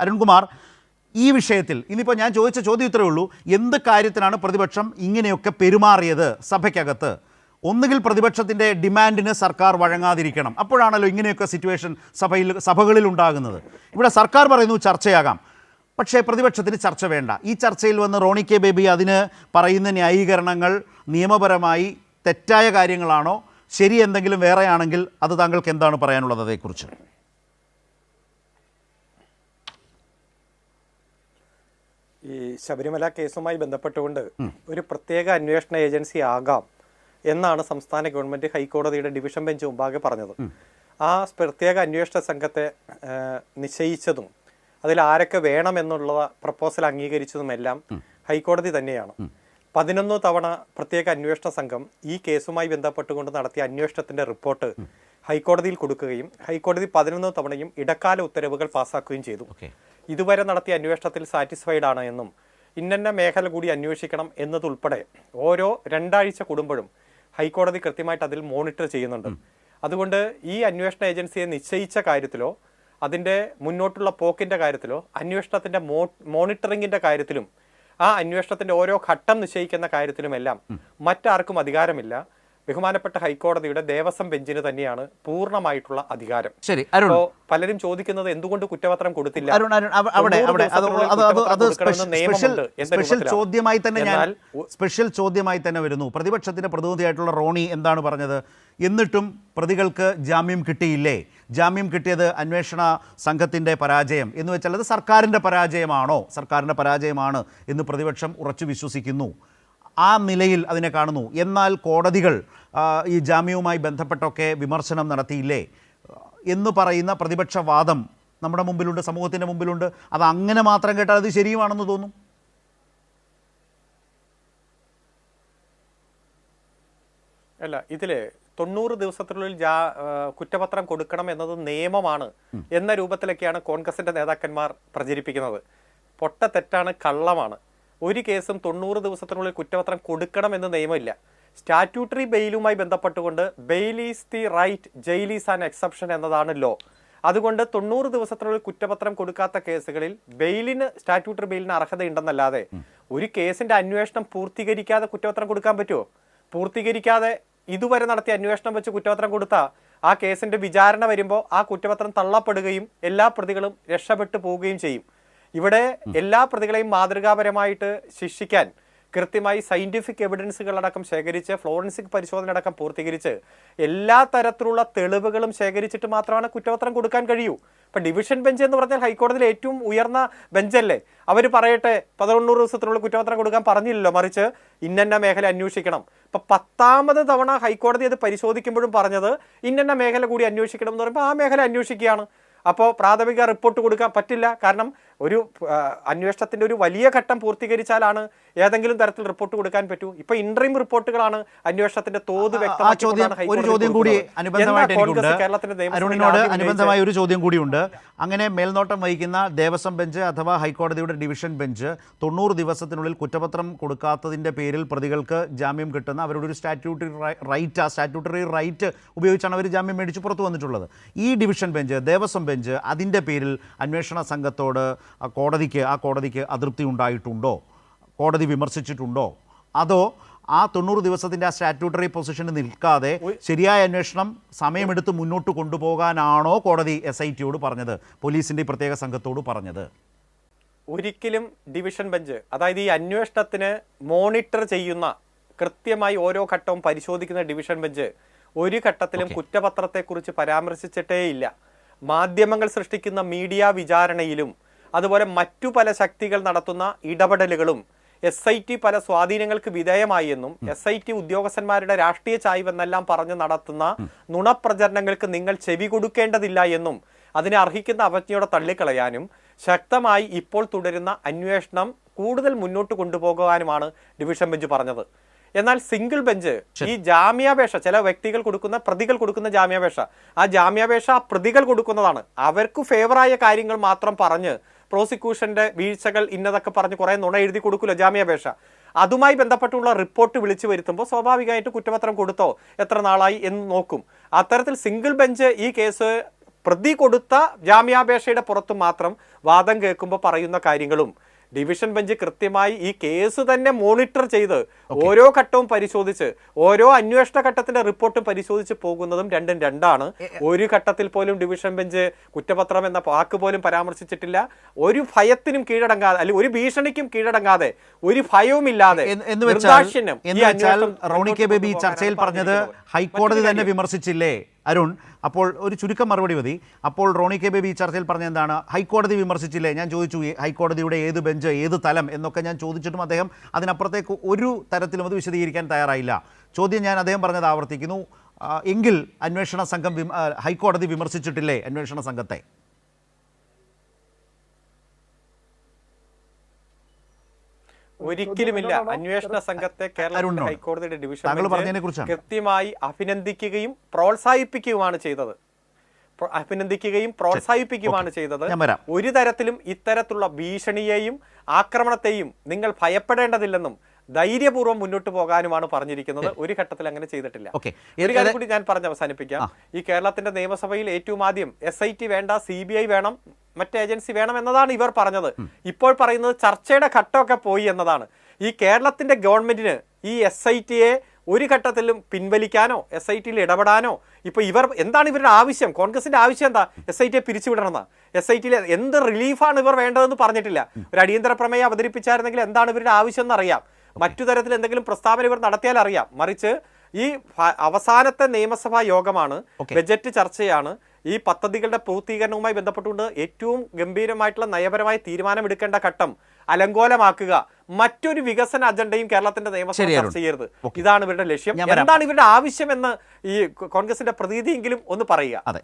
അരുൺകുമാർ ഈ വിഷയത്തിൽ ഇനിയിപ്പോൾ ഞാൻ ചോദിച്ച ചോദ്യം ഇത്രയേ ഉള്ളൂ. എന്ത് കാര്യത്തിനാണ് പ്രതിപക്ഷം ഇങ്ങനെയൊക്കെ പെരുമാറിയത് സഭയ്ക്കകത്ത്? ഒന്നുകിൽ പ്രതിപക്ഷത്തിന്റെ ഡിമാൻഡിന് സർക്കാർ വഴങ്ങാതിരിക്കണം. അപ്പോഴാണല്ലോ ഇങ്ങനെയൊക്കെ സിറ്റുവേഷൻ സഭയിൽ സഭകളിൽ ഉണ്ടാകുന്നത്. ഇവിടെ സർക്കാർ പറയുന്നു ചർച്ചയാകാം. പക്ഷേ പ്രതിപക്ഷത്തിന് ചർച്ച വേണ്ട. ഈ ചർച്ചയിൽ വന്ന് റോണി കെ ബേബി അതിന് പറയുന്ന ന്യായീകരണങ്ങൾ നിയമപരമായി തെറ്റായ കാര്യങ്ങളാണോ? ശരി എന്തെങ്കിലും വേറെയാണെങ്കിൽ അത് താങ്കൾക്ക് എന്താണ് പറയാനുള്ളത് അതേക്കുറിച്ച്? ഈ ശബരിമല കേസുമായി ബന്ധപ്പെട്ടുകൊണ്ട് ഒരു പ്രത്യേക അന്വേഷണ ഏജൻസി ആകാം എന്നാണ് സംസ്ഥാന ഗവൺമെന്റ് ഹൈക്കോടതിയുടെ ഡിവിഷൻ ബെഞ്ച് മുമ്പാകെ പറഞ്ഞത്. ആ പ്രത്യേക അന്വേഷണ സംഘത്തെ നിശ്ചയിച്ചതും അതിൽ ആരൊക്കെ വേണമെന്നുള്ള പ്രപ്പോസൽ അംഗീകരിച്ചതുമെല്ലാം ഹൈക്കോടതി തന്നെയാണ്. പതിനൊന്ന് തവണ പ്രത്യേക അന്വേഷണ സംഘം ഈ കേസുമായി ബന്ധപ്പെട്ടുകൊണ്ട് നടത്തിയ അന്വേഷണത്തിന്റെ റിപ്പോർട്ട് ഹൈക്കോടതിയിൽ കൊടുക്കുകയും ഹൈക്കോടതി പതിനൊന്ന് തവണയും ഇടക്കാല ഉത്തരവുകൾ പാസാക്കുകയും ചെയ്തു. ഇതുവരെ നടത്തിയ അന്വേഷണത്തിൽ സാറ്റിസ്ഫൈഡ് ആണ് എന്നും ഇന്നന്ന മേഖല കൂടി അന്വേഷിക്കണം എന്നതുൾപ്പെടെ ഓരോ രണ്ടാഴ്ച കൂടുമ്പോഴും ഹൈക്കോടതി കൃത്യമായിട്ട് അതിൽ മോണിറ്റർ ചെയ്യുന്നുണ്ട്. അതുകൊണ്ട് ഈ അന്വേഷണ ഏജൻസിയെ നിശ്ചയിച്ച കാര്യത്തിലോ അതിന്റെ മുന്നോട്ടുള്ള പോക്കിന്റെ കാര്യത്തിലോ അന്വേഷണത്തിന്റെ മോ മോണിറ്ററിങ്ങിന്റെ കാര്യത്തിലും ആ അന്വേഷണത്തിന്റെ ഓരോ ഘട്ടം നിശ്ചയിക്കുന്ന കാര്യത്തിലുമെല്ലാം മറ്റാർക്കും അധികാരമില്ല. ബഹുമാനപ്പെട്ട ഹൈക്കോടതിയുടെ ദേവസ്വം ബെഞ്ചിന് തന്നെയാണ് പൂർണമായിട്ടുള്ള അധികാരം. ശരി അരുൺ. പലരും ചോദിക്കുന്നത് എന്തുകൊണ്ട് കുറ്റപത്രം കൊടുത്തില്ല? അരുൺ അരുൺ അവിടെ അവിടെ. അത് സ്പെഷ്യൽ. ചോദ്യമായി തന്നെ ഞാൻ സ്പെഷ്യൽ ചോദ്യമായി തന്നെ വരുന്നു. പ്രതിപക്ഷത്തിന്റെ പ്രതിനിധിയായിട്ടുള്ള റോണി എന്താണ് പറഞ്ഞത്? എന്നിട്ടും പ്രതികൾക്ക് ജാമ്യം കിട്ടിയില്ലേ? ജാമ്യം കിട്ടിയത് അന്വേഷണ സംഘത്തിന്റെ പരാജയം എന്ന് വെച്ചാൽ അത് സർക്കാരിന്റെ പരാജയമാണോ? സർക്കാരിന്റെ പരാജയമാണ് എന്ന് പ്രതിപക്ഷം ഉറച്ചു വിശ്വസിക്കുന്നു. ആ നിലയിൽ അതിനെ കാണുന്നു. എന്നാൽ കോടതികൾ ഈ ജാമ്യവുമായി ബന്ധപ്പെട്ടൊക്കെ വിമർശനം നടത്തിയില്ലേ? എന്ന് പറയുന്ന പ്രതിപക്ഷ വാദം നമ്മുടെ മുമ്പിലുണ്ട് സമൂഹത്തിന്റെ മുമ്പിലുണ്ട്. അത് അങ്ങനെ മാത്രം കേട്ടാൽ അത് ശരിയുമാണെന്ന് തോന്നും. അല്ല ഇതിൽ തൊണ്ണൂറ് ദിവസത്തിനുള്ളിൽ ജാ കുറ്റപത്രം കൊടുക്കണം എന്നത് നിയമമാണ് എന്ന രൂപത്തിലൊക്കെയാണ് കോൺഗ്രസിന്റെ നേതാക്കന്മാർ പ്രചരിപ്പിക്കുന്നത്. പൊട്ട തെറ്റാണ് കള്ളമാണ്. ഒരു കേസും തൊണ്ണൂറ് ദിവസത്തിനുള്ളിൽ കുറ്റപത്രം കൊടുക്കണം എന്ന് നിയമമില്ല. സ്റ്റാറ്റ്യൂട്ടറി ബെയിലുമായി ബന്ധപ്പെട്ടുകൊണ്ട് bail is the right jail is an exception എന്നതാണ് ലോ. അതുകൊണ്ട് തൊണ്ണൂറ് ദിവസത്തിനുള്ളിൽ കുറ്റപത്രം കൊടുക്കാത്ത കേസുകളിൽ ബെയിലിന് സ്റ്റാറ്റ്യൂട്ടറി ബെയിലിന് അർഹതയുണ്ടെന്നല്ലാതെ ഒരു കേസിന്റെ അന്വേഷണം പൂർത്തീകരിക്കാതെ കുറ്റപത്രം കൊടുക്കാൻ പറ്റുമോ പൂർത്തീകരിക്കാതെ ഇതുവരെ നടത്തിയ അന്വേഷണം വെച്ച് കുറ്റപത്രം കൊടുത്ത ആ കേസിന്റെ വിചാരണ വരുമ്പോൾ ആ കുറ്റപത്രം തള്ളപ്പെടുകയും എല്ലാ പ്രതികളും രക്ഷപ്പെട്ടു പോവുകയും ചെയ്യും. ഇവിടെ എല്ലാ പ്രതികളെയും മാതൃകാപരമായിട്ട് ശിക്ഷിക്കാൻ കൃത്യമായി സയന്റിഫിക് എവിഡൻസുകളടക്കം ശേഖരിച്ച് ഫ്ലോറൻസിക് പരിശോധന അടക്കം പൂർത്തീകരിച്ച് എല്ലാ തരത്തിലുള്ള തെളിവുകളും ശേഖരിച്ചിട്ട് മാത്രമാണ് കുറ്റപത്രം കൊടുക്കാൻ കഴിയൂ. ഇപ്പൊ ഡിവിഷൻ ബെഞ്ച് എന്ന് പറഞ്ഞാൽ ഹൈക്കോടതിയിലെ ഏറ്റവും ഉയർന്ന ബെഞ്ചല്ലേ അവർ പറയട്ടെ പതിനൊന്നൂറ് ദിവസത്തിനുള്ള കുറ്റപത്രം കൊടുക്കാൻ പറഞ്ഞില്ലല്ലോ മറിച്ച് ഇന്നന്ന മേഖല അന്വേഷിക്കണം. ഇപ്പൊ പത്താമത് തവണ ഹൈക്കോടതി അത് പരിശോധിക്കുമ്പോഴും പറഞ്ഞത് ഇന്നന്ന മേഖല കൂടി അന്വേഷിക്കണം എന്ന് പറയുമ്പോൾ ആ മേഖല അന്വേഷിക്കുകയാണ്. അപ്പോൾ പ്രാഥമിക റിപ്പോർട്ട് കൊടുക്കാൻ പറ്റില്ല. കാരണം ഒരു അന്വേഷണത്തിന്റെ അന്വേഷണത്തിന്റെ ഒരു വലിയ ഘട്ടം പൂർത്തീകരിച്ചാലാണ് ഏതെങ്കിലും തരത്തിൽ റിപ്പോർട്ട് കൊടുക്കാൻ പറ്റൂ. ഇപ്പൊ ഇൻട്രീം റിപ്പോർട്ടുകളാണ് അന്വേഷണത്തിന്റെ തോത് അനുബന്ധമായ ഒരു ചോദ്യം കൂടിയുണ്ട്. അങ്ങനെ മേൽനോട്ടം വഹിക്കുന്ന ദേവസ്വം ബെഞ്ച് അഥവാ ഹൈക്കോടതിയുടെ ഡിവിഷൻ ബെഞ്ച് തൊണ്ണൂറ് ദിവസത്തിനുള്ളിൽ കുറ്റപത്രം കൊടുക്കാത്തതിന്റെ പേരിൽ പ്രതികൾക്ക് ജാമ്യം കിട്ടുന്ന അവരുടെ ഒരു സ്റ്റാറ്റ്യൂട്ടറി റൈറ്റ് ആ സ്റ്റാറ്റ്യൂട്ടറി റൈറ്റ് ഉപയോഗിച്ചാണ് അവർ ജാമ്യം മേടിച്ച് പുറത്തു വന്നിട്ടുള്ളത്. ഈ ഡിവിഷൻ ബെഞ്ച് ദേവസ്വം ബെഞ്ച് അതിന്റെ പേരിൽ അന്വേഷണ സംഘത്തോട് കോടതിക്ക് ആ കോടതിക്ക് അതൃപ്തി ഉണ്ടായിട്ടുണ്ടോ? കോടതി വിമർശിച്ചിട്ടുണ്ടോ? അതോ ആ തൊണ്ണൂറ് ദിവസത്തിന്റെ ആ സ്റ്റാറ്റ്യൂട്ടറി പൊസിഷന് നിൽക്കാതെ ശരിയായ അന്വേഷണം സമയമെടുത്ത് മുന്നോട്ട് കൊണ്ടുപോകാനാണോ കോടതി എസ് ഐ ടിയോട് പറഞ്ഞത്? പോലീസിന്റെ പ്രത്യേക സംഘത്തോട് പറഞ്ഞത്. ഒരിക്കലും ഡിവിഷൻ ബെഞ്ച് അതായത് ഈ അന്വേഷണത്തിന് മോണിറ്റർ ചെയ്യുന്ന കൃത്യമായി ഓരോ ഘട്ടവും പരിശോധിക്കുന്ന ഡിവിഷൻ ബെഞ്ച് ഒരു ഘട്ടത്തിലും കുറ്റപത്രത്തെക്കുറിച്ച് പരാമർശിച്ചിട്ടേയില്ല. മാധ്യമങ്ങൾ സൃഷ്ടിക്കുന്ന മീഡിയ വിചാരണയിലും അതുപോലെ മറ്റു പല ശക്തികൾ നടത്തുന്ന ഇടപെടലുകളും എസ് ഐ ടി പല സ്വാധീനങ്ങൾക്ക് വിധേയമായി എന്നും എസ് ഐ ടി ഉദ്യോഗസ്ഥന്മാരുടെ രാഷ്ട്രീയ ചായ്വെന്നെല്ലാം പറഞ്ഞ് നടത്തുന്ന നുണപ്രചരണങ്ങൾക്ക് നിങ്ങൾ ചെവി കൊടുക്കേണ്ടതില്ല എന്നും അതിനെ അർഹിക്കുന്ന അവജ്ഞയോടെ തള്ളിക്കളയാനും ശക്തമായി ഇപ്പോൾ തുടരുന്ന അന്വേഷണം കൂടുതൽ മുന്നോട്ട് കൊണ്ടുപോകുവാനുമാണ് ഡിവിഷൻ ബെഞ്ച് പറഞ്ഞത്. എന്നാൽ സിംഗിൾ ബെഞ്ച് ഈ ജാമ്യാപേക്ഷ ചില വ്യക്തികൾ കൊടുക്കുന്ന പ്രതികൾ കൊടുക്കുന്ന ജാമ്യാപേക്ഷ ആ ജാമ്യാപേക്ഷ പ്രതികൾ കൊടുക്കുന്നതാണ്. അവർക്ക് ഫേവറായ കാര്യങ്ങൾ മാത്രം പറഞ്ഞ് പ്രോസിക്യൂഷന്റെ വീഴ്ചകൾ ഇന്നതൊക്കെ പറഞ്ഞ് കുറെ നുണ എഴുതി കൊടുക്കില്ല ജാമ്യാപേക്ഷ? അതുമായി ബന്ധപ്പെട്ടുള്ള റിപ്പോർട്ട് വിളിച്ചു വരുത്തുമ്പോൾ സ്വാഭാവികമായിട്ട് കുറ്റപത്രം കൊടുത്തോ? എത്ര നാളായി എന്ന് നോക്കും. അത്തരത്തിൽ സിംഗിൾ ബെഞ്ച് ഈ കേസ് പ്രതി കൊടുത്ത ജാമ്യാപേക്ഷയുടെ പുറത്ത് മാത്രം വാദം കേൾക്കുമ്പോൾ പറയുന്ന കാര്യങ്ങളും. ഡിവിഷൻ ബെഞ്ച് കൃത്യമായി ഈ കേസ് തന്നെ മോണിറ്റർ ചെയ്ത് ഓരോ ഘട്ടവും പരിശോധിച്ച് ഓരോ അന്വേഷണ ഘട്ടത്തിന്റെ റിപ്പോർട്ടും പരിശോധിച്ച് പോകുന്നതും രണ്ടും രണ്ടാണ്. ഒരു ഘട്ടത്തിൽ പോലും ഡിവിഷൻ ബെഞ്ച് കുറ്റപത്രം എന്ന വാക്ക് പോലും പരാമർശിച്ചിട്ടില്ല. ഒരു ഭയത്തിനും കീഴടങ്ങാതെ അല്ലെങ്കിൽ ഒരു ഭീഷണിക്കും കീഴടങ്ങാതെ ഒരു ഭയവും ഇല്ലാതെ എന്ന് വെച്ചാൽ റോണി കെ ബേബി ചർച്ചയിൽ പറഞ്ഞത് ഹൈക്കോടതി തന്നെ വിമർശിച്ചില്ലേ? അരുൺ അപ്പോൾ ഒരു ചുരുക്കം മറുപടി മതി. അപ്പോൾ റോണി കെ ബേബി ചർച്ചയിൽ പറഞ്ഞ എന്താണ് ഹൈക്കോടതി വിമർശിച്ചില്ലേ? ഞാൻ ചോദിച്ചു ഹൈക്കോടതിയുടെ ഏത് ബെഞ്ച് ഏത് തലം എന്നൊക്കെ ഞാൻ ചോദിച്ചിട്ടും അദ്ദേഹം അതിനപ്പുറത്തേക്ക് ഒരു തരത്തിലും അത് വിശദീകരിക്കാൻ തയ്യാറായില്ല. ചോദ്യം ഞാൻ അദ്ദേഹം പറഞ്ഞത് ആവർത്തിക്കുന്നു. എങ്കിൽ അന്വേഷണ സംഘം ഹൈക്കോടതി വിമർശിച്ചിട്ടില്ലേ അന്വേഷണ സംഘത്തെ? ഒരിക്കലുമില്ല. അന്വേഷണ സംഘത്തെ കേരള ഹൈക്കോടതിയുടെ ഡിവിഷൻ. കൃത്യമായി അഭിനന്ദിക്കുകയും പ്രോത്സാഹിപ്പിക്കുകയുമാണ് ചെയ്തത്. അഭിനന്ദിക്കുകയും പ്രോത്സാഹിപ്പിക്കുകയുമാണ് ചെയ്തത്. ഒരു തരത്തിലും ഇത്തരത്തിലുള്ള ഭീഷണിയെയും ആക്രമണത്തെയും നിങ്ങൾ ഭയപ്പെടേണ്ടതില്ലെന്നും ധൈര്യപൂർവം മുന്നോട്ട് പോകാനുമാണ് പറഞ്ഞിരിക്കുന്നത്. ഒരു ഘട്ടത്തിൽ അങ്ങനെ ചെയ്തിട്ടില്ല. ഓക്കെ. ഒരു കാര്യം കൂടി ഞാൻ പറഞ്ഞ് അവസാനിപ്പിക്കാം. ഈ കേരളത്തിന്റെ നിയമസഭയിൽ ഏറ്റവും ആദ്യം എസ് ഐ ടി വേണ്ട സി ബി ഐ വേണം മറ്റേ ഏജൻസി വേണം എന്നതാണ് ഇവർ പറഞ്ഞത്. ഇപ്പോൾ പറയുന്നത് ചർച്ചയുടെ ഘട്ടമൊക്കെ പോയി എന്നതാണ്. ഈ കേരളത്തിന്റെ ഗവൺമെന്റിന് ഈ എസ് ഐ ടിയെ ഒരു ഘട്ടത്തിലും പിൻവലിക്കാനോ എസ് ഐ ടിയിൽ ഇടപെടാനോ ഇപ്പൊ ഇവർ എന്താണ് ഇവരുടെ ആവശ്യം? കോൺഗ്രസിന്റെ ആവശ്യം എന്താ? എസ് ഐ ടിയെ പിരിച്ചുവിടണമെന്നാ? എസ് ഐ ടിയിൽ എന്ത് റിലീഫാണ് ഇവർ വേണ്ടതെന്ന് പറഞ്ഞിട്ടില്ല. ഒരു അടിയന്തര പ്രമേയം അവതരിപ്പിച്ചായിരുന്നെങ്കിൽ എന്താണ് ഇവരുടെ ആവശ്യം എന്നറിയാം. മറ്റു തരത്തിൽ എന്തെങ്കിലും പ്രസ്താവന ഇവർ നടത്തിയാൽ അറിയാം. മറിച്ച് ഈ അവസാനത്തെ നിയമസഭാ യോഗമാണ്. ബജറ്റ് ചർച്ചയാണ്. ഈ പദ്ധതികളുടെ പൂർത്തീകരണവുമായി ബന്ധപ്പെട്ടുകൊണ്ട് ഏറ്റവും ഗംഭീരമായിട്ടുള്ള നയപരമായ തീരുമാനമെടുക്കേണ്ട ഘട്ടം അലങ്കോലമാക്കുക. മറ്റൊരു വികസന അജണ്ടയും കേരളത്തിന്റെ നിയമസഭ. ചർച്ച ചെയ്യരുത്. ഇതാണ് ഇവരുടെ ലക്ഷ്യം. എന്താണ് ഇവരുടെ ആവശ്യം ആവശ്യമെന്ന് ഈ കോൺഗ്രസിന്റെ പ്രതീതിയെങ്കിലും ഒന്ന് പറയുക.